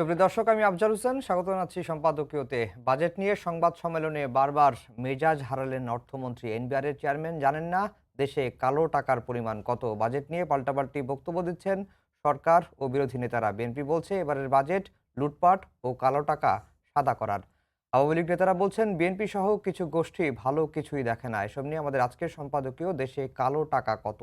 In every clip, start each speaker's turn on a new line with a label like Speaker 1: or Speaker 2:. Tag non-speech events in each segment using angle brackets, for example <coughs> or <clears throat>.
Speaker 1: সুপ্রিয় দর্শক, আমি আফজাল হোসেন। স্বাগত জানাচ্ছি সম্পাদকীয়তে। বাজেট নিয়ে সংবাদ সম্মেলনে বারবার মেজাজ হারালেন অর্থমন্ত্রী। এনবিআর এর চেয়ারম্যান জানেন না, দেশে কালো টাকার পরিমাণ কত? বাজেট নিয়ে পাল্টাপাল্টি বক্তব্য দিচ্ছেন সরকার ও বিরোধী নেতারা। বিএনপি বলছে, এবারের বাজেট লুটপাট ও কালো টাকা সাদা করার। আওয়ামী লীগ নেতারা বলছেন, বিএনপি সহ কিছু গোষ্ঠী ভালো কিছুই দেখে না। এসব নিয়ে আমাদের আজকের সম্পাদকীয়, দেশে কালো টাকা কত?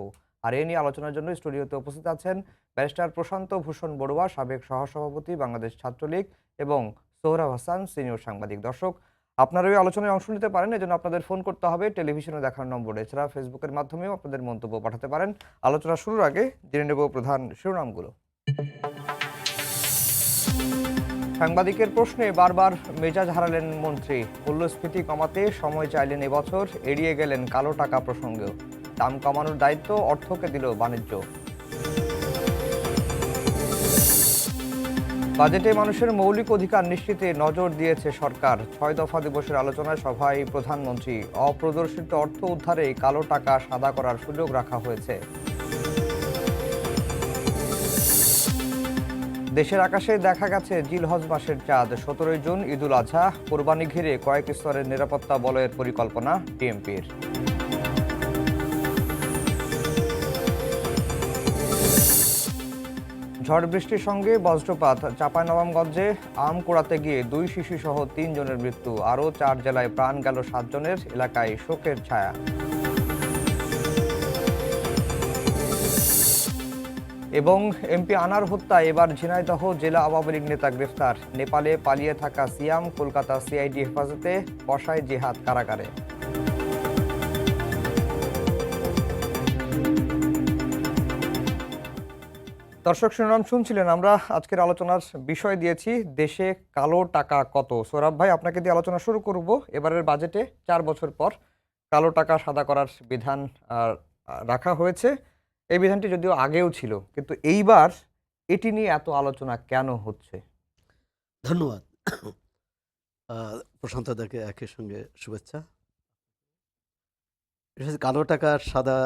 Speaker 1: আর এ নিয়ে আলোচনার জন্য স্টুডিওতে উপস্থিত আছেন ব্যারিস্টার প্রশান্ত ভূষণ বড়ুয়া, সাবেক সহসভাপতি বাংলাদেশ ছাত্রলীগ এবং সোহরাব হাসান, সিনিয়র সাংবাদিক। দর্শক আপনারা ওই আলোচনায় অংশ নিতে পারেন, এজন্য আপনাদের ফোন করতে হবে। টেলিভিশনে দেখার নম্বরে, এছাড়া ফেসবুকের মাধ্যমেও আপনাদের মন্তব্য পাঠাতে পারেন। আলোচনা শুরুর আগে জেনে নেব প্রধান শিরোনামগুলো। সাংবাদিকের প্রশ্নে বারবার মেজাজ হারালেন মন্ত্রী। মূল্যস্ফীতি কমাতে সময় চাইলেন এবছর, এড়িয়ে গেলেন কালো টাকা প্রসঙ্গেও। দাম কমানোর দায়িত্ব অর্থকে দিল বাণিজ্য। বাজেটে মানুষের মৌলিক অধিকার নিশ্চিতে নজর দিয়েছে সরকার। ছয় দফা দিবসের আলোচনায় সভায় প্রধানমন্ত্রী। অপ্রদর্শিত অর্থ উদ্ধারে কালো টাকা সাদা করার সুযোগ রাখা হয়েছে। দেশের আকাশে দেখা গেছে জিলহজ মাসের চাঁদ। সতেরোই জুন, ঈদুল আজহা কোরবানি ঘিরে কয়েক স্তরের নিরাপত্তা বলয়ের পরিকল্পনা, টিএমপির। ঝড় বৃষ্টির সঙ্গে বজ্রপাত। চাঁপাইনবাবগঞ্জে আম কুড়াতে গিয়ে দুই শিশু সহ তিন জনের মৃত্যু। আরও চার জেলায় প্রাণ গেল সাতজনের, এলাকায় শোকের ছায়া। এবং এমপি আনার হত্যা, এবার ঝিনাইদহ জেলা আওয়ামী লীগ নেতা গ্রেফতার। নেপালে পালিয়ে থাকা সিয়াম, কলকাতা সিআইডি হেফাজতে বসায় জিহাদ কারাগারে। দর্শক শিরোনাম শুনছিলেন আমরা। আজকের আলোচনার বিষয় দিয়েছি, দেশে কালো টাকা কত? সৌরভ ভাই, আপনাকে দিয়ে আলোচনা শুরু করব। এবারের বাজেটে চার বছর পর কালো টাকা সাদা করার বিধান রাখা হয়েছে। এই বিধানটি যদিও আগেও ছিল, কিন্তু এইবার এটি নিয়ে এত আলোচনা কেন হচ্ছে?
Speaker 2: ধন্যবাদ। প্রশান্ত দাকে একই সঙ্গে শুভেচ্ছা। কালো টাকা সাদা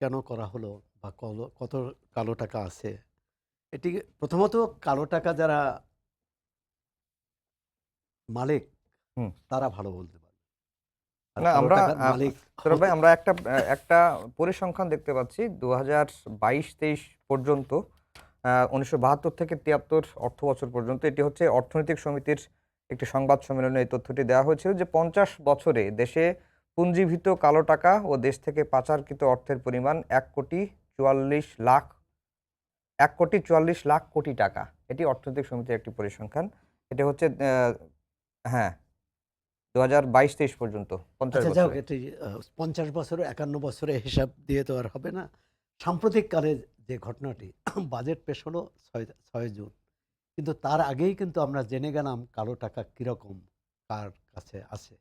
Speaker 2: কেন করা হলো? বা কল- কত কালো টাকা আছে? এটি প্রথমত কালো টাকা যারা মালিক। তারা ভালো বলতে পারে
Speaker 1: না, আমরা, ভাই আমরা একটা একটা পরিসংখ্যান দেখতে পাচ্ছি। দু হাজার বাইশ তেইশ পর্যন্ত উনিশশো বাহাত্তর থেকে তিয়াত্তর অর্থ বছর পর্যন্ত এটি হচ্ছে অর্থনৈতিক সমিতির একটি সংবাদ সম্মেলনে এই তথ্যটি দেওয়া হয়েছিল যে পঞ্চাশ বছরে দেশে পুঞ্জীভূত কালো টাকা ও দেশ থেকে পাচারকৃত অর্থের পরিমাণ এক কোটি চুয়াল্লিশ লাখ এক কোটি চুয়াল্লিশ লাখ কোটি টাকা। এটি অর্থনৈতিক সমিতির একটি পরিসংখ্যান। এটা হচ্ছে হ্যাঁ দু হাজার বাইশ তেইশ পর্যন্ত পঞ্চাশ
Speaker 2: আচ্ছা
Speaker 1: বছরে।
Speaker 2: একান্ন বছরে হিসাব দিয়ে তো আর হবে না। সাম্প্রতিক কালে যে ঘটনাটি <coughs> বাজেট পেশ হলো ছয় ছয় জুন। কিন্তু তার আগেই কিন্তু আমরা জেনে গেলাম কালো টাকা কীরকম কার কাছে আছে।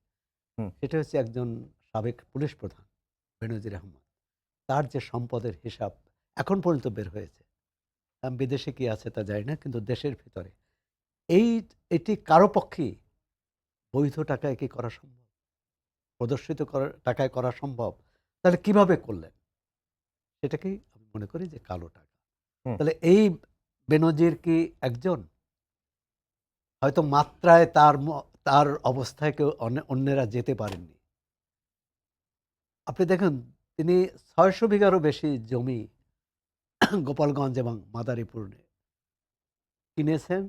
Speaker 1: হুম।
Speaker 2: সেটা হচ্ছে একজন সাবেক পুলিশ প্রধান বেনজির আহমদ। তার যে সম্পদের হিসাব এখন পর্যন্ত বের হয়েছে। বিদেশে কি আছে তা জানি না কিন্তু দেশের ভিতরে। এই এটি কারও পক্ষেই বৈধ টাকায় কি করা সম্ভব? প্রদর্শিত করা টাকায় করা সম্ভব? তাহলে কীভাবে করলেন? সেটাকেই আমি মনে করি যে কালো টাকা। তাহলে এই বেনজির কি একজন? হয়তো মাত্রায় তার তার অবস্থায় কেউ অন্যেরা যেতে পারেননি। আপনি দেখুন তিনি ছয়শো বিঘারও বেশি জমি গোপালগঞ্জ এবং মাদারীপুরে কিনেছেন।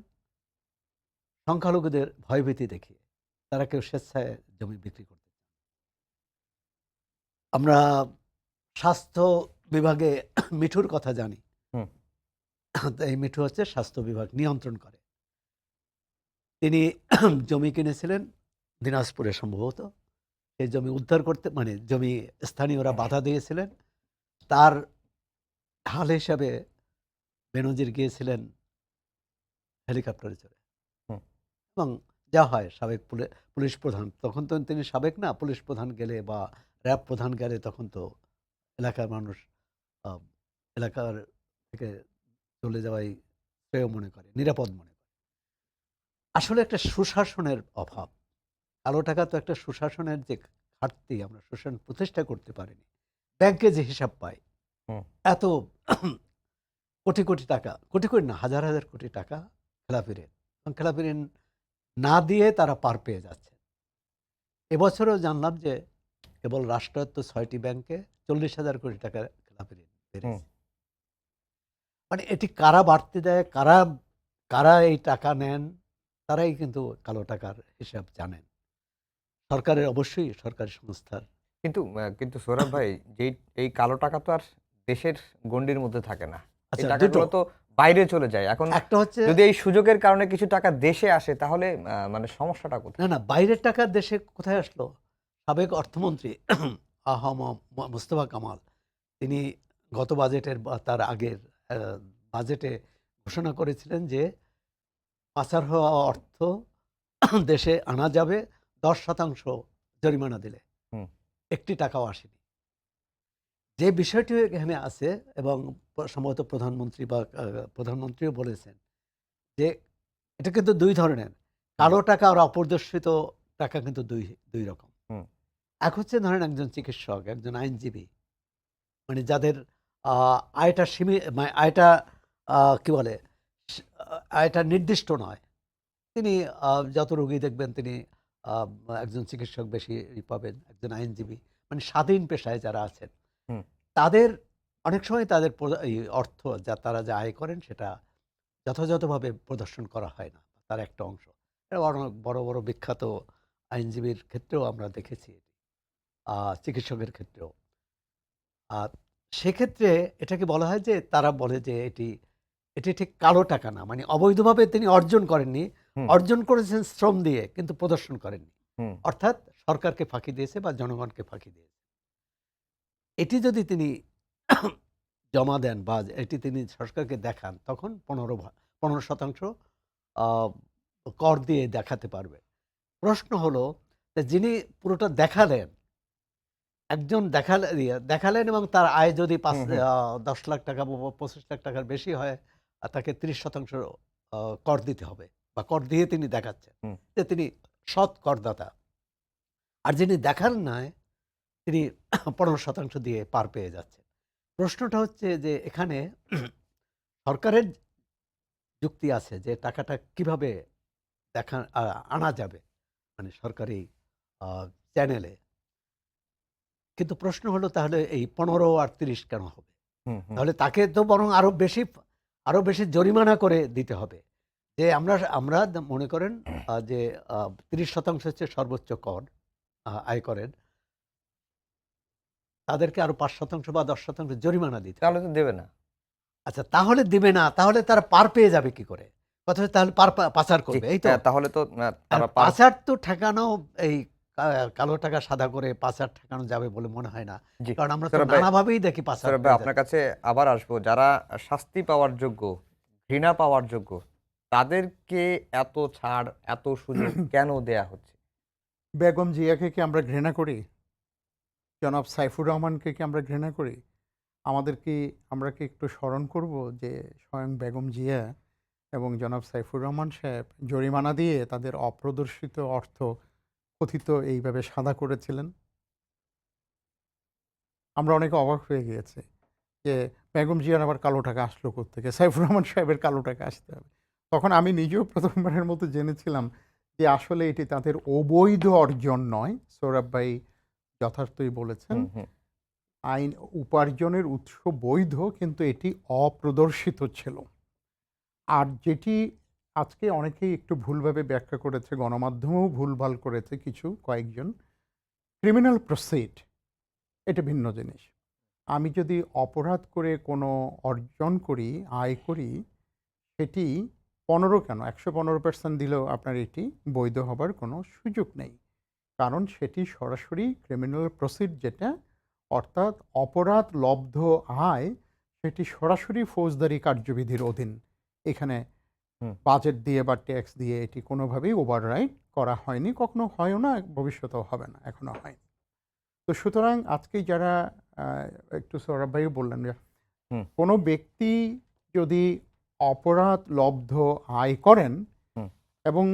Speaker 2: সংখ্যালঘুদের ভয়ভীতি দেখিয়ে তারা কেউ স্বেচ্ছায় জমি বিক্রি করতে চান আমরা স্বাস্থ্য বিভাগে মিঠুর কথা জানি। এই মিঠু হচ্ছে স্বাস্থ্য বিভাগ নিয়ন্ত্রণ করে। তিনি জমি কিনেছিলেন দিনাজপুরে সম্ভবত। সেই জমি উদ্ধার করতে মানে জমি স্থানীয়রা বাধা দিয়েছিলেন। তার ঢাল হিসাবে বেনজির গিয়েছিলেন হেলিকপ্টারে চড়ে। এবং যা হয় সাবেক পুলি- পুলিশ প্রধান তখন তো তিনি সাবেক না পুলিশ প্রধান গেলে বা র্যাব প্রধান গেলে তখন তো এলাকার মানুষ এলাকার থেকে চলে যাওয়াই শ্রেয় মনে করে নিরাপদ মনে করে। আসলে একটা সুশাসনের অভাব। কালো টাকা তো একটা সুশাসনের যে ঘাটতি আমরা সুশাসন প্রতিষ্ঠা করতে পারিনি ব্যাংকে যে হিসাব পাই এত কোটি কোটি টাকা কোটি কোটি না হাজার হাজার কোটি টাকা খেলাপি ঋণ এবং খেলাপি ঋণ না দিয়ে তারা পার পেয়ে যাচ্ছে। এবছরও জানলাম যে কেবল রাষ্ট্রায়ত্ত ছয়টি ব্যাংকে চল্লিশ হাজার কোটি টাকা খেলাপি ঋণ বেড়েছে মানে এটি কারা বাড়তি দেয় কারা কারা এই টাকা নেন তারাই কিন্তু কালো টাকার হিসাব জানেন। সরকারের অবশ্যই সরকারি সংস্থার।
Speaker 1: কিন্তু কিন্তু সৌরভ ভাই যেই এই কালো টাকা তো আর দেশের গণ্ডির মধ্যে থাকে না। এই
Speaker 2: আচ্ছা
Speaker 1: টাকাগুলো তো বাইরে চলে যায়। এখন
Speaker 2: একটা হচ্ছে
Speaker 1: যদি এই সুযোগের কারণে কিছু টাকা দেশে আসে তাহলে মানে সমস্যাটা কোথায়?
Speaker 2: না না বাইরের টাকা দেশে কোথায় আসলো? সাবেক অর্থমন্ত্রী <clears throat> আহম মুস্তফা কামাল তিনি গত বাজেটের বা তার আগের বাজেটে ঘোষণা করেছিলেন যে পাচার হওয়া অর্থ <clears throat> দেশে আনা যাবে। দশ শতাংশ জরিমানা দিলে। একটি টাকাও আসেনি। যে বিষয়টি এখানে আছে এবং সম্ভবত প্রধানমন্ত্রী বা প্রধানমন্ত্রীও বলেছেন যে এটা কিন্তু দুই ধরনের। কালো টাকা আর অপদর্শিত টাকা কিন্তু দুই দুই রকম। এক হচ্ছে ধরেন একজন চিকিৎসক একজন আইনজীবী মানে যাদের আয়টা সীমি মানে আয়টা কি বলে আয়টা নির্দিষ্ট নয়। তিনি যত রোগী দেখবেন তিনি একজন চিকিৎসক বেশি পাবেন একজন আইনজীবী মানে স্বাধীন পেশায় যারা আছেন তাদের অনেক সময় তাদের অর্থ যা তারা যা আয় করেন সেটা যথাযথভাবে প্রদর্শন করা হয় না তার একটা অংশ অনেক বড় বড় বিখ্যাত আইনজীবীর ক্ষেত্রেও আমরা দেখেছি চিকিৎসকের ক্ষেত্রেও আর সেক্ষেত্রে এটাকে বলা হয় যে তারা বলে যে এটি এটি ঠিক কালো টাকা না মানে অবৈধভাবে তিনি অর্জন করেননি। অর্জন করেছেন শ্রম দিয়ে কিন্তু প্রদর্শন করেননি। অর্থাৎ সরকারকে ফাঁকি দিয়েছে বা জনগণকে ফাঁকি দিয়েছে। এটি যদি তিনি জমা দেন বা এটি তিনি সরকারকে দেখান তখন পনেরো পনেরো শতাংশ কর দিয়ে দেখাতে পারবে। প্রশ্ন হলো যে যিনি পুরোটা দেখালেন একজন দেখালে দেখালেন এবং তার আয় যদি পাঁচ দশ লাখ টাকা বা পঁচিশ লাখ টাকার বেশি হয় তাকে ত্রিশ শতাংশ কর দিতে হবে। বা কর দিয়ে তিনি দেখাচ্ছেন যে তিনি সৎ করদাতা। আর যিনি দেখান নয় তিনি পনেরো শতাংশ দিয়ে পার পেয়ে যাচ্ছেন প্রশ্নটা হচ্ছে যে এখানে সরকারের যুক্তি আছে যে টাকাটা কীভাবে দেখা আনা যাবে মানে সরকারি চ্যানেলে। কিন্তু প্রশ্ন হলো তাহলে এই পনেরো আর তিরিশ কেন হবে। তাহলে তাকে তো বরং আরও বেশি আরও বেশি জরিমানা করে দিতে হবে। যে আমরা আমরা মনে করেন যে তিরিশ শতাংশ হচ্ছে সর্বোচ্চ কর আয় করেন। তাদেরকে আরও পাঁচ শতাংশ বা দশ শতাংশ জরিমানা দিতে
Speaker 1: তাহলে তো দেবে না।
Speaker 2: আচ্ছা তাহলে দিবে না তাহলে তারা পার পেয়ে যাবে কি করে? কথা তাহলে পার পাচার করবে এই তো।
Speaker 1: তাহলে তো
Speaker 2: পাচার তো ঠেকানো এই কালো টাকা সাদা করে পাচার ঠেকানো যাবে বলে মনে হয় না। কারণ আমরা তো নানাভাবেই দেখি পাচার হয়ে।
Speaker 1: আপনার কাছে আবার আসব। যারা শাস্তি পাওয়ার যোগ্য ঘৃণা পাওয়ার যোগ্য তাদেরকে এত ছাড় এত সুযোগ <clears throat> কেন দেয়া হচ্ছে?
Speaker 3: বেগম জিয়াকে কি আমরা ঘৃণা করি? জনাব সাইফুর রহমানকে কি আমরা ঘৃণা করি? আমাদের কি আমরা কি একটু স্মরণ করব যে স্বয়ং বেগম জিয়া এবং জনাব সাইফুর রহমান সাহেব জরিমানা দিয়ে তাদের অপ্রদর্শিত অর্থ কথিত এইভাবে সাদা করেছিলেন? আমরা অনেকে অবাক হয়ে গিয়েছি যে বেগম জিয়ার আবার কালো টাকা আসলো থেকে সাইফুর রহমান সাহেবের কালো টাকা আসতে হবে। তখন আমি নিজেও প্রথমবারের মতো জেনেছিলাম যে আসলে এটি তাদের অবৈধ অর্জন নয় সৌরভ ভাই যথার্থই বলেছেন। আইন উপার্জনের উৎস বৈধ কিন্তু এটি অপ্রদর্শিত ছিল। আর যেটি আজকে অনেকেই একটু ভুলভাবে ব্যাখ্যা করেছে গণমাধ্যমেও ভুলভাল করেছে কিছু কয়েকজন। ক্রিমিনাল প্রসিড এটা ভিন্ন জিনিস। আমি যদি অপরাধ করে কোনো অর্জন করি আয় করি সেটি পনেরো কেন? একশো পনেরো পার্সেন্ট দিলেও আপনার এটি বৈধ হবার কোনো সুযোগ নেই। কারণ সেটি সরাসরি ক্রিমিনাল প্রসিড যেটা অর্থাৎ অপরাধ লব্ধ আয় সেটি সরাসরি ফৌজদারি কার্যবিধির অধীন। এখানে বাজেট দিয়ে বা ট্যাক্স দিয়ে এটি কোনোভাবেই ওভাররাইড করা হয়নি কখনো হয়ও না ভবিষ্যতেও হবে না এখনও হয়নি। তো সুতরাং আজকে যারা একটু সৌরভ ভাইও বললেন যে কোনো ব্যক্তি যদি অপরাধ লব্ধ আয় করেন এবং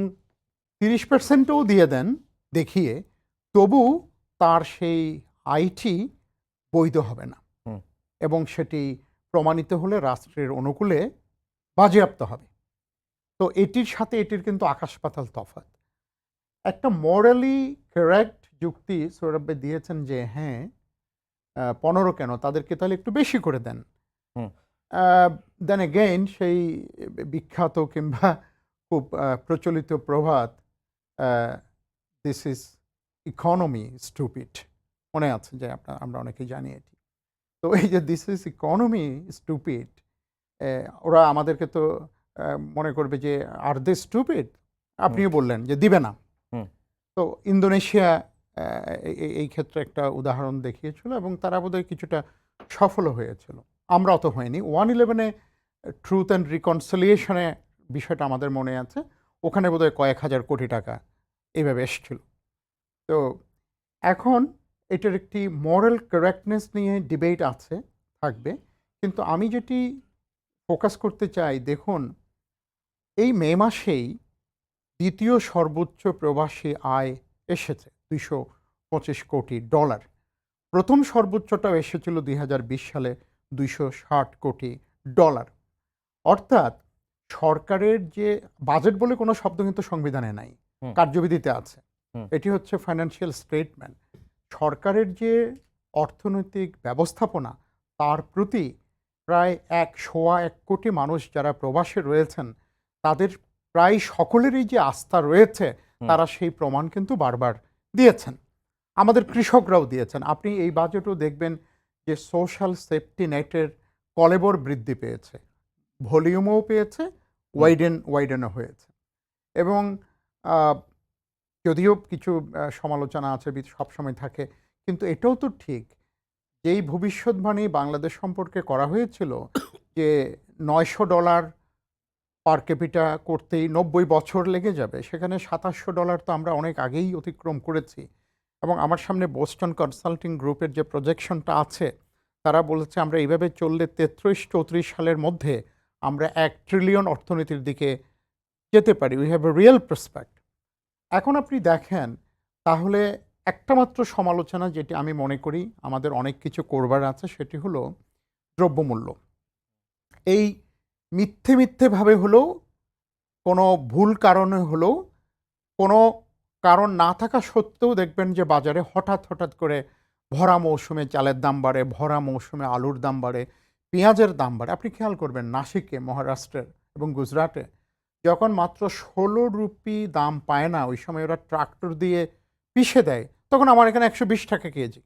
Speaker 3: তিরিশ পার্সেন্টও দিয়ে দেন দেখিয়ে তবু তার সেই আইটি বৈধ হবে না। এবং সেটি প্রমাণিত হলে রাষ্ট্রের অনুকূলে বাজেয়াপ্ত হবে। তো এটির সাথে এটির কিন্তু আকাশ পাতাল তফাৎ। একটা মরালি কারেক্ট যুক্তি সৌরভ ভাই দিয়েছেন যে হ্যাঁ পনেরো কেন? তাদেরকে তাহলে একটু বেশি করে দেন। দেন এগেইন সেই বিখ্যাত কিংবা খুব প্রচলিত প্রভাত দিস ইজ ইকোনমি স্টুপিড মনে আছে যে আপনার আমরা অনেকেই জানি এটি। তো এই যে দিস ইজ ইকোনমি স্টুপিড ওরা আমাদেরকে তো মনে করবে যে আর দে স্টুপিড আপনিও বললেন যে দিবে না।
Speaker 1: হুম।
Speaker 3: তো ইন্দোনেশিয়া এই ক্ষেত্রে একটা উদাহরণ দেখিয়েছিল এবং তারা বোধহয় কিছুটা সফল হয়েছিল। আমরা অত হয়নি। ওয়ান ইলেভেনে ট্রুথ অ্যান্ড রিকনসিলিয়েশনে বিষয়টা আমাদের মনে আছে। ওখানে বোধহয় কয়েক হাজার কোটি টাকা এইভাবে এসছিল। তো এখন এটার একটি মরাল কারেক্টনেস নিয়ে ডিবেট আছে, থাকবে। কিন্তু আমি যেটি ফোকাস করতে চাই, দেখুন, এই মে মাসেই দ্বিতীয় সর্বোচ্চ প্রবাসী আয় এসেছে দুইশো পঁচিশ কোটি ডলার। প্রথম সর্বোচ্চটাও এসেছিল দুই হাজার বিশ সালে। দুইশো ষাট কোটি ডলার। অর্থাৎ সরকারের যে বাজেট বলে কোনো শব্দ কিন্তু সংবিধানে নাই কার্যবিধিতে আছে। এটি হচ্ছে ফাইন্যান্সিয়াল স্টেটমেন্ট সরকারের যে অর্থনৈতিক ব্যবস্থাপনা তার প্রতি প্রায় এক সোয়া এক কোটি মানুষ যারা প্রবাসে রয়েছেন তাদের প্রায় সকলেরই যে আস্থা রয়েছে তারা সেই প্রমাণ কিন্তু বারবার দিয়েছেন। আমাদের কৃষকরাও দিয়েছেন। আপনি এই বাজেটও দেখবেন যে সোশ্যাল সেফটি নেটের কলেবর বৃদ্ধি পেয়েছে ভলিউমও পেয়েছে ওয়াইডেন ওয়াইডেনও হয়েছে। এবং যদিও কিছু সমালোচনা আছে সবসময় থাকে, কিন্তু এটাও তো ঠিক। যেই ভবিষ্যৎবাণী বাংলাদেশ সম্পর্কে করা হয়েছিল যে নয়শো ডলার পার ক্যাপিটা করতেই নব্বই বছর লেগে যাবে, সেখানে সাতাশশো ডলার তো আমরা অনেক আগেই অতিক্রম করেছি। এবং আমার সামনে বোস্টন কনসাল্টিং গ্রুপের যে প্রজেকশনটা আছে, তারা বলেছে আমরা এইভাবে চললে তেত্রিশ চৌত্রিশ সালের মধ্যে আমরা এক ট্রিলিয়ন অর্থনীতির দিকে যেতে পারি। We have a real prospect এখন আপনি দেখেন, তাহলে একটা মাত্র সমালোচনা যেটি আমি মনে করি আমাদের অনেক কিছু করবার আছে, সেটি হলো দ্রব্যমূল্য। এই মিথ্যে মিথ্যেভাবে হলেও, কোনো ভুল কারণে হলেও, কোনো কারণ না থাকা সত্ত্বেও দেখবেন যে বাজারে হঠাৎ হঠাৎ করে ভরা মৌসুমে চালের দাম বাড়ে, ভরা মৌসুমে আলুর দাম বাড়ে, পেঁয়াজের দাম বাড়ে। আপনি খেয়াল করবেন নাসিকে, মহারাষ্ট্রের এবং গুজরাটে যখন মাত্র ষোলো রুপি দাম পায় না, ওই সময় ওরা ট্রাক্টর দিয়ে পিষে দেয়, তখন আমার এখানে একশো বিশ টাকা কেজি।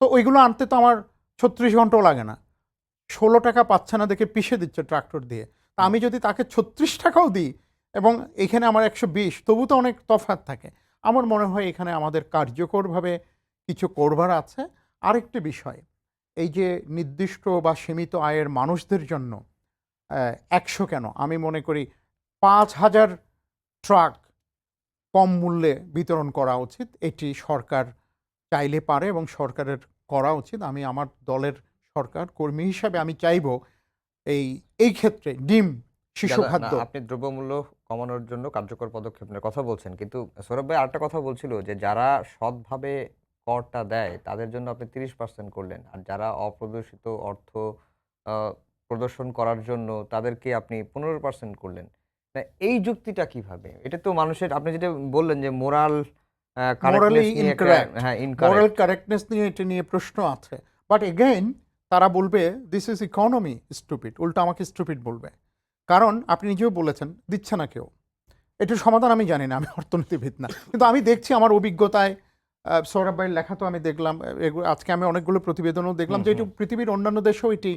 Speaker 3: তো ওইগুলো আনতে তো আমার ছত্রিশ ঘন্টাও লাগে না। ষোলো টাকা পাচ্ছে না দেখে পিষে দিচ্ছে ট্রাক্টর দিয়ে। তা আমি যদি তাকে ছত্রিশ টাকাও দিই এবং এখানে আমার একশো বিশ, তবু তো অনেক তফাৎ থাকে। আমার মনে হয় এখানে আমাদের কার্যকরভাবে কিছু করবার আছে। আরেকটি বিষয়, এই যে নির্দিষ্ট বা সীমিত আয়ের মানুষদের জন্য একশো কেন? আমি মনে করি পাঁচ হাজার ট্রাক কম মূল্যে বিতরণ করা উচিত। এটি সরকার চাইলে পারে এবং সরকারের করা উচিত। আমি আমার দলের সরকার কর্মী হিসাবে আমি চাইব এই এই ক্ষেত্রে ডিম শিশু খাদ্য।
Speaker 1: আপনি দ্রব্যমূল্য কমানোর জন্য কার্যকর পদক্ষেপ নেওয়ার কথা বলছেন কিন্তু সৌরভ ভাই আরেকটা কথা বলছিল যে যারা সৎভাবে করটা দেয় তাদের জন্য আপনি তিরিশ পার্সেন্ট করলেন। আর যারা অপ্রদর্শিত অর্থ প্রদর্শন করার জন্য তাদেরকে আপনি পনেরো পার্সেন্ট করলেন। এই যুক্তিটা কীভাবে? এটা তো মানুষের আপনি যেটা বললেন যে মোরাল হ্যাঁ
Speaker 3: মোরাল কারেক্টনেস নিয়ে এটা নিয়ে প্রশ্ন আছে। বাট এগেইন তারা বলবে দিস ইজ ইকোনমি স্টুপিড উল্টো আমাকে স্টুপিড বলবে। কারণ আপনি নিজেও বলেছেন দিচ্ছে না কেউ। এটার সমাধান আমি জানি না আমি অর্থনীতিবিদ না। কিন্তু আমি দেখছি আমার অভিজ্ঞতায় সৌরভ ভাইয়ের লেখা তো আমি দেখলাম আজকে আমি অনেকগুলো প্রতিবেদনও দেখলাম যে এটি পৃথিবীর অন্যান্য দেশেও এটি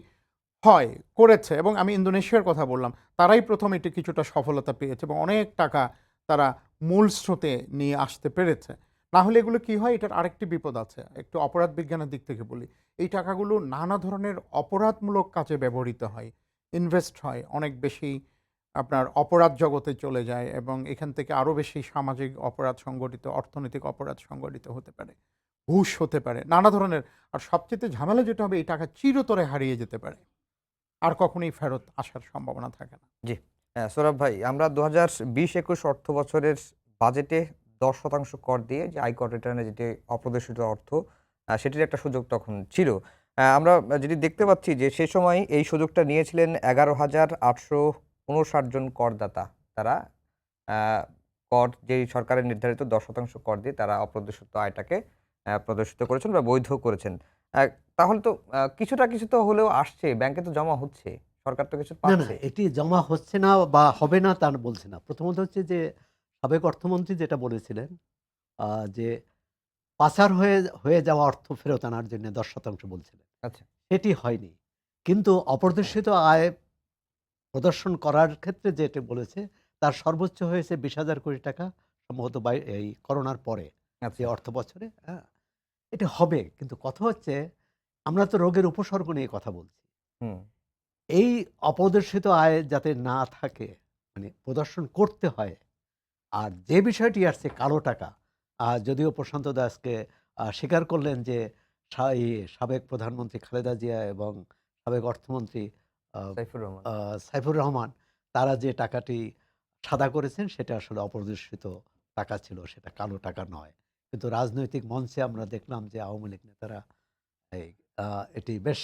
Speaker 3: হয় করেছে এবং আমি ইন্দোনেশিয়ার কথা বললাম। তারাই প্রথম এটি কিছুটা সফলতা পেয়েছে এবং অনেক টাকা তারা মূল স্রোতে নিয়ে আসতে পেরেছে। না হলে এগুলো কি হয়? এটার আরেকটি বিপদ আছে একটু অপরাধ বিজ্ঞানের দিক থেকে বলি। এই টাকাগুলো নানা ধরনের অপরাধমূলক কাজে ব্যবহৃত হয়। ইনভেস্ট হয়, অনেক বেশি আপনার অপরাধ জগতে চলে যায় এবং এখান থেকে আরও বেশি সামাজিক অপরাধ সংগঠিত, অর্থনৈতিক অপরাধ সংগঠিত হতে পারে, ঘুষ হতে পারে, নানা ধরনের। আর সবচেয়ে ঝামেলা যেটা হবে, এই টাকা চিরতরে হারিয়ে যেতে পারে। আর কখনোই ফেরত আসার সম্ভাবনা থাকে না।
Speaker 1: হ্যাঁ সৌরভ ভাই, আমরা দু হাজার বিশ একুশ অর্থ বছরের বাজেটে দশ শতাংশ কর দিয়ে যে আয়কর রিটার্নে যেটি অপ্রদর্শিত অর্থ সেটির একটা সুযোগ তখন ছিল। আমরা যদি দেখতে পাচ্ছি যে সেই সময় এই সুযোগটা নিয়েছিলেন এগারো হাজার আটশো উনষাট জন করদাতা। তারা কর যে সরকারের নির্ধারিত দশ শতাংশ কর দিয়ে তারা অপ্রদর্শিত আয়টাকে প্রদর্শিত করেছেন বা বৈধ করেছেন। তাহলে তো কিছুটা কিছু তো হলেও আসছে ব্যাংকে তো জমা হচ্ছে সরকার তো কিছু
Speaker 2: না
Speaker 1: পাচ্ছে।
Speaker 2: এটি জমা হচ্ছে না বা হবে না তা বলছে না। প্রথমত হচ্ছে যে সাবেক অর্থমন্ত্রী যেটা বলেছিলেন যে পাচার হয়ে হয়ে যাওয়া অর্থ ফেরত আনার জন্য দশ শতাংশ বলছিলেন।
Speaker 1: আচ্ছা।
Speaker 2: সেটি হয়নি। কিন্তু অপ্রদর্শিত আয় প্রদর্শন করার ক্ষেত্রে যেটা বলেছে তার সর্বোচ্চ হয়েছে বিশ হাজার কোটি টাকা সম্ভবত বাই- এই করোনার পরে যে
Speaker 1: আচ্ছা
Speaker 2: অর্থ বছরে হ্যাঁ? এটা হবে। কিন্তু কথা হচ্ছে আমরা তো রোগের উপসর্গ নিয়ে কথা বলছি। এই অপ্রদর্শিত আয় যাতে না থাকে মানে প্রদর্শন করতে হয় আর যে বিষয়টি আসছে কালো টাকা আহ, যদিও প্রশান্ত দাসকে স্বীকার করলেন যে সাবেক প্রধানমন্ত্রী খালেদা জিয়া এবং সাবেক অর্থমন্ত্রী
Speaker 1: সাইফুর রহমান।
Speaker 2: সাইফুর রহমান তারা যে টাকাটি সাদা করেছেন সেটা আসলে অপ্রদর্শিত টাকা ছিল সেটা কালো টাকা নয়। কিন্তু রাজনৈতিক মঞ্চে আমরা দেখলাম যে আওয়ামী লীগ নেতারা এই এটি বেশ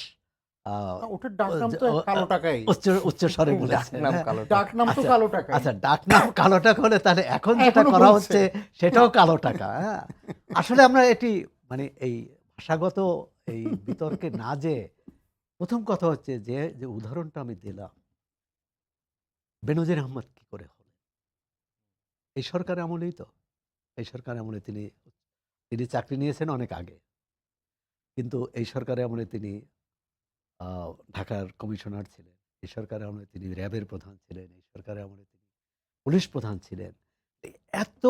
Speaker 3: ওটার ডাক নাম তো
Speaker 2: ও-
Speaker 3: কালো টাকাই।
Speaker 2: উচ্চ উচ্চ স্বরে বলেছেন
Speaker 1: নাম। কালো
Speaker 3: ডাক নাম তো কালো টাকা
Speaker 2: আচ্ছা ডাক কালো টাকা হলে তাহলে এখন যেটা করা হচ্ছে সেটাও কালো টাকা হ্যাঁ। আসলে আমরা এটি মানে এই ভাষাগত এই বিতর্কে না যে প্রথম কথা হচ্ছে যে যে উদাহরণটা আমি দিলাম বেনজির আহমদ কি করে এই সরকার আমলেই তো। এই সরকার আমলে তিনি তিনি চাকরি নিয়েছেন অনেক আগে। কিন্তু এই সরকারের আমলে তিনি ঢাকার কমিশনার ছিলেন এই সরকারের আমলে তিনি র্যাবের প্রধান ছিলেন এই সরকারের আমলে তিনি পুলিশ প্রধান ছিলেন। এত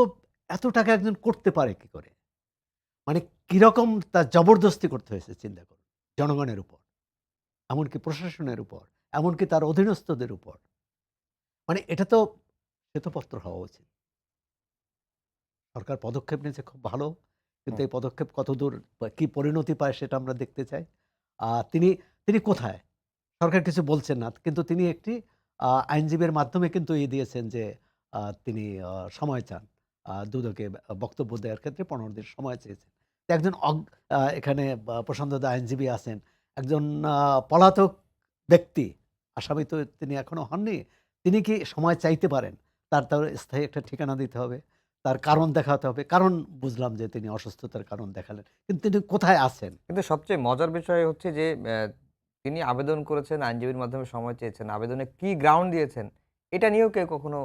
Speaker 2: এত টাকা একজন করতে পারে কি করে? মানে কীরকম তার জবরদস্তি করতে হয়েছে চিন্তা করুন জনগণের উপর এমনকি প্রশাসনের উপর এমনকি তার অধীনস্থদের উপর। মানে এটা তো শ্বেতপত্র হওয়া উচিত। সরকার পদক্ষেপ নিয়েছে খুব ভালো কিন্তু এই পদক্ষেপ কতদূর কি পরিণতি পায় সেটা আমরা দেখতে চাই। আহ, তিনি তিনি কোথায়? সরকার কিছু বলছেন না, কিন্তু তিনি একটি আইনজীবীর মাধ্যমে কিন্তু ইয়ে দিয়েছেন যে তিনি সময় চান। দুদকে বক্তব্য দেওয়ার ক্ষেত্রে পনেরো দিন সময় চেয়েছেন। একজন এখানে প্রশান্ত দা আইনজীবী আছেন। একজন পলাতক ব্যক্তি, আসামি তো তিনি এখনও হননি, তিনি কি সময় চাইতে পারেন? তার তার স্থায়ী একটা ঠিকানা দিতে হবে, তার কারণ দেখাতে হবে। কারণ বুঝলাম যে তিনি অসুস্থতার কারণ দেখালেন, কিন্তু তিনি কোথায় আছেন?
Speaker 1: কিন্তু সবচেয়ে মজার বিষয় হচ্ছে যে তিনি আবেদন করেছেন আইনজীবীর মাধ্যমে সময় চেয়েছেন আবেদনে কি গ্রাউন্ড দিয়েছেন এটা নিয়েও কেউ কখনো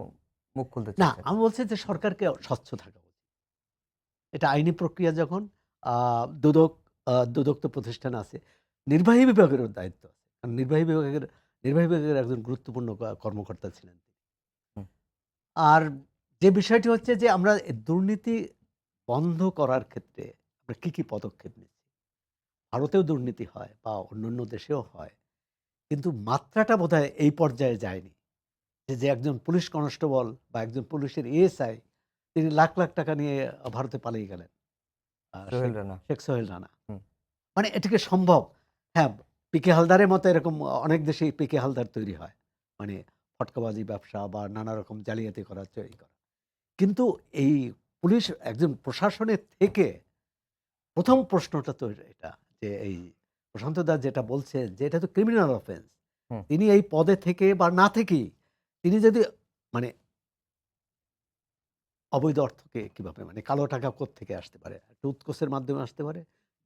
Speaker 1: মুখ খুলতে
Speaker 2: না আমি বলছি যে সরকারকে স্বচ্ছ থাকা উচিত। এটা আইনি প্রক্রিয়া যখন দুদক দুদক তো প্রতিষ্ঠান আছে নির্বাহী বিভাগেরও দায়িত্ব আছে। কারণ নির্বাহী বিভাগের নির্বাহী বিভাগের একজন গুরুত্বপূর্ণ কর্মকর্তা ছিলেন আর যে বিষয়টি হচ্ছে যে আমরা দুর্নীতি বন্ধ করার ক্ষেত্রে আমরা কী কী পদক্ষেপ নিচ্ছি? ভারতেও দুর্নীতি হয় বা অন্যান্য দেশেও হয়। কিন্তু মাত্রাটা বোধহয় এই পর্যায়ে যায়নি। যে যে একজন পুলিশ কনস্টেবল বা একজন পুলিশের এএসআই তিনি লাখ লাখ টাকা নিয়ে ভারতে পালিয়ে গেলেন। শেখ- সোহেল রানা। মানে এটাকে সম্ভব? হ্যাঁ পিকে হালদারের মতো এরকম অনেক দেশেই পিকে হালদার তৈরি হয়। মানে ফটকাবাজি ব্যবসা বা নানা রকম জালিয়াতি করা তৈরি করা। কিন্তু এই পুলিশ একজন প্রশাসনের থেকে প্রথম প্রশ্নটা তো এটা। যে এই প্রশান্ত দাস যেটা বলছে যে এটা তো ক্রিমিনাল অফেন্স তিনি এই পদে থেকে বা না থেকেই তিনি যদি মানে অবৈধ অর্থকে কীভাবে মানে কালো টাকা থেকে আসতে পারে? একটা উৎকোষের মাধ্যমে আসতে পারে?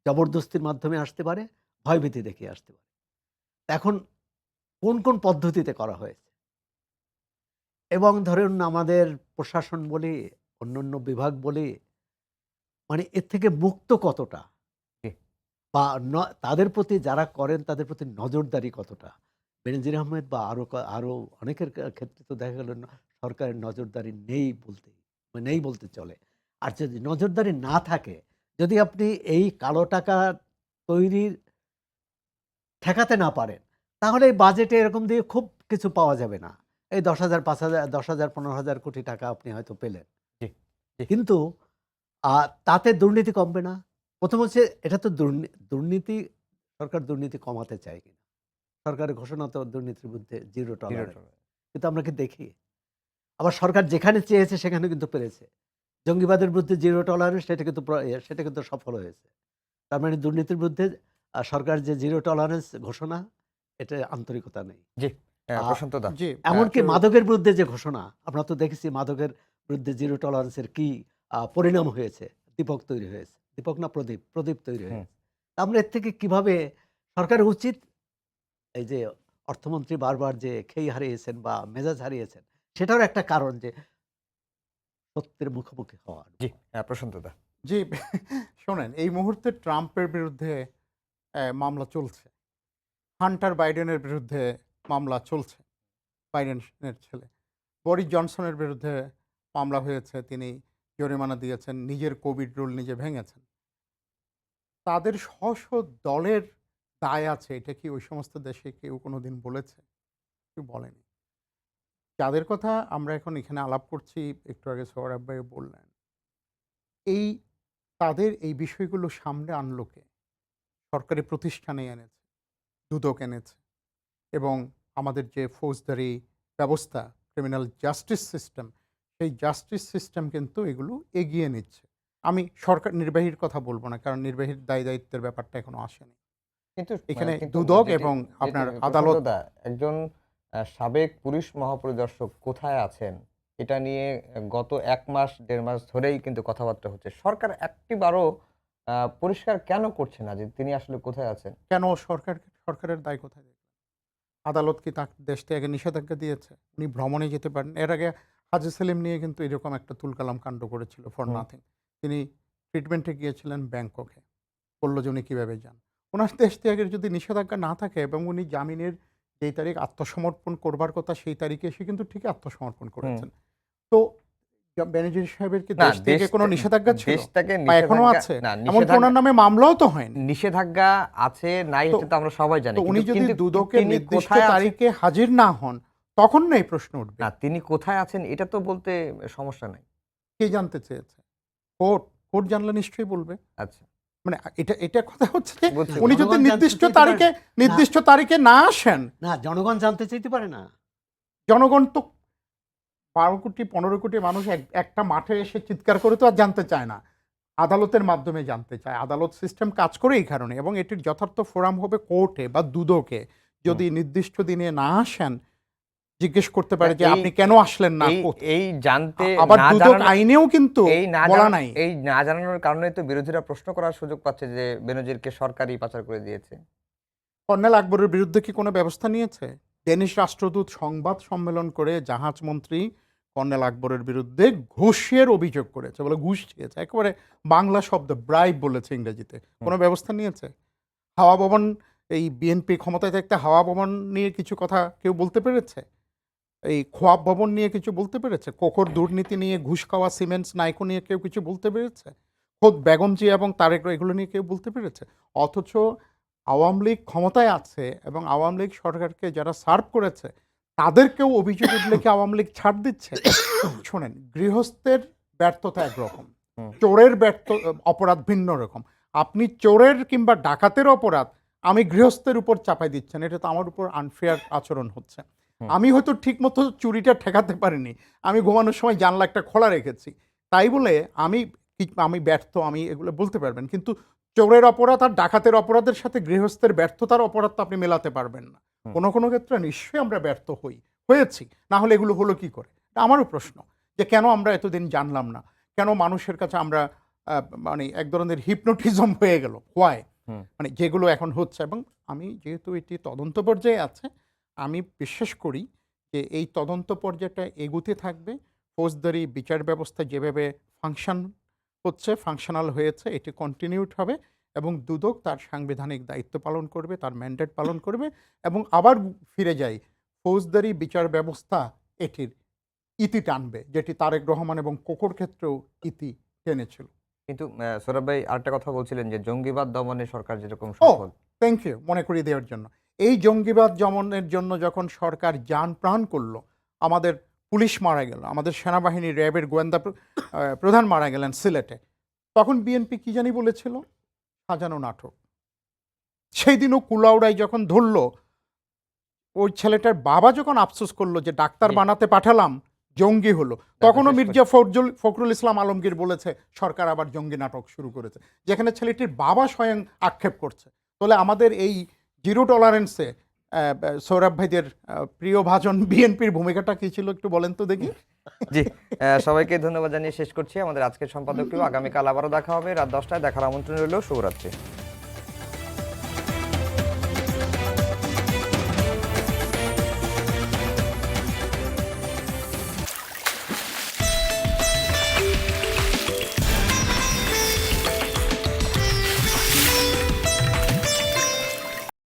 Speaker 2: জবরদস্তির মাধ্যমে আসতে পারে? ভয়ভীতি দেখিয়ে আসতে পারে? এখন কোন কোন পদ্ধতিতে করা হয়েছে? এবং ধরুন আমাদের প্রশাসন বলি অন্যান্য বিভাগ বলি মানে এর থেকে মুক্ত কতটা। বা তাদের প্রতি যারা করেন তাদের প্রতি নজরদারি কতটা? বেনজির আহমেদ বা আরও ক- আরও অনেকের ক্ষেত্রে তো দেখা গেল সরকারের নজরদারি নেই বলতে নেই বলতে চলে। আর যদি নজরদারি না থাকে যদি আপনি এই কালো টাকা তৈরির ঠেকাতে না পারেন তাহলে এই বাজেটে এরকম দিয়ে খুব কিছু পাওয়া যাবে না। এই দশ হাজার পাঁচ হাজার দশ হাজার পনেরো হাজার কোটি টাকা আপনি হয়তো পেলেন। কিন্তু তাতে দুর্নীতি কমবে না। প্রথম হচ্ছে এটা তো দুর্নীতি সরকার দুর্নীতি কমাতে চায় কিনা? সরকারের ঘোষণা তো দুর্নীতির বিরুদ্ধে জিরো টলারেন্স কিন্তু আমরা কি দেখি? আবার সরকার যেখানে চেয়েছে সেখানে কিন্তু পেরেছে। জঙ্গিবাদের বিরুদ্ধে জিরো টলারেন্স সেটা কিন্তু সেটা কিন্তু সফল হয়েছে। তার মানে দুর্নীতির বিরুদ্ধে সরকার যে জিরো টলারেন্স ঘোষণা এটা আন্তরিকতা নেই। এমনকি মাদকের বিরুদ্ধে যে ঘোষণা আমরা তো দেখেছি মাদকের বিরুদ্ধে জিরো টলারেন্সের কি আহ, পরিণাম হয়েছে দীপক তৈরি হয়েছে। দীপক না প্রদীপ? প্রদীপ তৈরি। হয়েছে আমরা এর থেকে কীভাবে সরকারের উচিত? এই যে অর্থমন্ত্রী বারবার যে খেই হারিয়েছেন বা মেজাজ হারিয়েছেন সেটাও একটা কারণ যে সত্যের মুখোমুখি হওয়ার
Speaker 1: জি হ্যাঁ, প্রশান্ত দা।
Speaker 3: জি শোনেন এই মুহূর্তে ট্রাম্পের বিরুদ্ধে আহ, মামলা চলছে। হান্টার বাইডেনের বিরুদ্ধে মামলা চলছে বাইডেনের ছেলে। বরিস জনসনের বিরুদ্ধে মামলা হয়েছে তিনি জরিমানা দিয়েছেন নিজের কোভিড রুল নিজে ভেঙেছেন। তাদের স্ব দলের দায় আছে। এটা কি ওই সমস্ত দেশে কেউ কোনো দিন বলেছে? কেউ বলেনি। যাদের কথা আমরা এখন এখানে আলাপ করছি, একটু আগে সৌরভ ভাই বললেন, এই তাদের এই বিষয়গুলো সামনে আনলো কে? সরকারি প্রতিষ্ঠানে এনেছে, দুদক এনেছে এবং আমাদের যে ফৌজদারি ব্যবস্থা ক্রিমিনাল জাস্টিস সিস্টেম সেই জাস্টিস সিস্টেম কিন্তু এগুলো এগিয়ে নিচ্ছে। আমি সরকার নির্বাহীর কথা বলব না কারণ নির্বাহীর দায় দায়িত্বের ব্যাপারটা এখনও আসেনি।
Speaker 1: কিন্তু
Speaker 3: এখানে দুদক এবং আপনার আদালত
Speaker 1: একজন সাবেক পুলিশ মহাপরিদর্শক কোথায় আছেন এটা নিয়ে গত এক মাস দেড় মাস ধরেই কিন্তু কথাবার্তা হচ্ছে। সরকার একটিবারও পরিষ্কার কেন করছে না যে তিনি আসলে কোথায় আছেন?
Speaker 3: কেন সরকার সরকারের দায় কোথায়? আদালত কি তাকে দেশ থেকে নিষেধাজ্ঞা দিয়েছে? উনি ভ্রমণে যেতে পারেন। এর আগে হাজি সেলিম নিয়ে কিন্তু এরকম একটা তুলকালাম কাণ্ড করেছিল ফর নাথিং। তিনি ট্রিটমেন্টে গিয়েছিলেন ব্যাংককে। বলল যে উনি কীভাবে যান। ওনার দেশ ত্যাগের যদি নিষেধাজ্ঞা না থাকে এবং উনি জামিনের যেই তারিখ আত্মসমর্পণ করবার কথা সেই তারিখে এসে কিন্তু ঠিকই আত্মসমর্পণ করেছেন। তো ব্যানার্জি সাহেবের কি দেশ থেকে কোনো নিষেধাজ্ঞা ছিল?
Speaker 1: এখনও
Speaker 3: আছে? এমন ওনার নামে মামলাও তো হয়নি।
Speaker 1: নিষেধাজ্ঞা আছে নাই এটা তো আমরা সবাই জানি।
Speaker 3: উনি যদি দুদকের নির্দিষ্ট তারিখে হাজির না হন তখন না এই প্রশ্ন উঠবে।
Speaker 1: না তিনি কোথায় আছেন এটা তো বলতে সমস্যা নাই।
Speaker 3: কে জানতে চেয়েছে? কোর্ট কোর্ট জানলে নিশ্চয়ই বলবে।
Speaker 1: আচ্ছা।
Speaker 3: মানে এটা এটা কথা হচ্ছে যে উনি যদি নির্দিষ্ট তারিখে নির্দিষ্ট তারিখে না আসেন।
Speaker 2: না জনগণ জানতে চাইতে পারে না।
Speaker 3: জনগণ তো বারো কোটি পনেরো কোটি মানুষ এক- একটা মাঠে এসে চিৎকার করে তো আর জানতে চায় না। আদালতের মাধ্যমে জানতে চায়। আদালত সিস্টেম কাজ করে এই কারণে। এবং এটির যথার্থ ফোরাম হবে কোর্টে বা দুদকে। যদি নির্দিষ্ট দিনে না আসেন জিজ্ঞেস করতে পারে যে আপনি কেন আসলেন না?
Speaker 1: এই জানতে
Speaker 3: আবার দুদক আইনেও কিন্তু
Speaker 1: এই না
Speaker 3: বলা নাই।
Speaker 1: এই না জানানোর কারণে তো বিরোধীরা প্রশ্ন করার সুযোগ পাচ্ছে যে বেনজিরকে সরকারি পাচার করে দিয়েছে।
Speaker 3: কর্নেল আকবরের বিরুদ্ধে কি কোনো ব্যবস্থা নিয়েছে? ডেনিশ রাষ্ট্রদূত সংবাদ সম্মেলন করে জাহাজ মন্ত্রী কর্নেল আকবরের বিরুদ্ধে ঘুষের অভিযোগ করেছে বলে ঘুষ চেয়েছে একেবারে বাংলা শব্দ ব্রাইব বলেছে ইংরেজিতে। কোনো ব্যবস্থা নিয়েছে? হাওয়া ভবন এই বিএনপি ক্ষমতায় থাকতে হাওয়া ভবন নিয়ে কিছু কথা কেউ বলতে পেরেছে? এই খোয়াব ভবন নিয়ে কিছু বলতে পেরেছে? কোকর দুর্নীতি নিয়ে ঘুষ খাওয়া সিমেন্টস নাইকো নিয়ে কেউ কিছু বলতে পেরেছে? খোদ বেগম জিয়া এবং তারেক এগুলো নিয়ে কেউ বলতে পেরেছে? অথচ আওয়ামী লীগ ক্ষমতায় আছে এবং আওয়ামী লীগ সরকারকে যারা সার্ভ করেছে তাদেরকেও অভিযোগ উঠলে কি আওয়ামী লীগ ছাড় দিচ্ছে? শোনেন গৃহস্থের ব্যর্থতা একরকম চোরের ব্যর্থ অপরাধ ভিন্ন রকম। আপনি চোরের কিংবা ডাকাতের অপরাধ আমি গৃহস্থের উপর চাপাই দিচ্ছেন এটা তো আমার উপর আনফেয়ার আচরণ হচ্ছে। আমি হয়তো ঠিক মতো চুরিটা ঠেকাতে পারিনি। আমি ঘুমানোর সময় জানলা একটা খোলা রেখেছি। তাই বলে আমি আমি ব্যর্থ আমি এগুলো বলতে পারবেন। কিন্তু চোরের অপরাধ আর ডাকাতের অপরাধের সাথে গৃহস্থের ব্যর্থতার অপরাধ তো আপনি মেলাতে পারবেন না। কোনো কোনো ক্ষেত্রে নিশ্চয়ই আমরা ব্যর্থ হই হয়েছি। না হলে এগুলো হলো কি করে? আমারও প্রশ্ন যে কেন আমরা এতদিন জানলাম না? কেন মানুষের কাছে আমরা মানে এক ধরনের হিপনোটিজম হয়ে গেল? হোয়াই। মানে যেগুলো এখন হচ্ছে। এবং আমি যেহেতু এটি তদন্ত পর্যায়ে আছে আমি বিশ্বাস করি যে এই তদন্ত পর্যায়টা এগুতে থাকবে। ফৌজদারি বিচার ব্যবস্থা যেভাবে ফাংশন হচ্ছে ফাংশনাল হয়েছে এটি কন্টিনিউড হবে এবং দুদক তার সাংবিধানিক দায়িত্ব পালন করবে তার ম্যান্ডেট পালন করবে এবং আবার ফিরে যাই ফৌজদারি বিচার ব্যবস্থা এটির ইতি টানবে যেটি তারেক রহমান এবং কোকর ক্ষেত্রেও ইতি টেনেছিল।
Speaker 1: কিন্তু সৌরভ ভাই আরেকটা কথা বলছিলেন যে জঙ্গিবাদ দমনে সরকার যেরকম সফল।
Speaker 3: থ্যাংক ইউ মনে করিয়ে দেওয়ার জন্য। এই জঙ্গিবাদ দমনের জন্য যখন সরকার যান প্রাণ করল আমাদের পুলিশ মারা গেল আমাদের সেনাবাহিনী র্যাবের গোয়েন্দা প্রধান মারা গেলেন সিলেটে তখন বিএনপি কি জানি বলেছিল? সাজানো নাটক। সেই দিনও কুলাউড়াই যখন ধরলো ওই ছেলেটার বাবা যখন আফসোস করল যে ডাক্তার বানাতে পাঠালাম জঙ্গি হলো তখনও মির্জা ফজল ফখরুল ইসলাম আলমগীর বলেছে সরকার আবার জঙ্গি নাটক শুরু করেছে। যেখানে ছেলেটির বাবা স্বয়ং আক্ষেপ করছে। তাহলে আমাদের এই জিরো টলারেন্সে সৌরভ ভাইদের প্রিয় ভাজন বিএনপির ভূমিকাটা কি ছিল একটু বলেন তো দেখি। <laughs>
Speaker 1: জি সবাইকে ধন্যবাদ জানিয়ে শেষ করছি। আমাদের আজকের সম্পাদকীয় আগামীকাল আবারও দেখা হবে। রাত দশটায় দেখার আমন্ত্রণ রইল। শুভরাত্রি।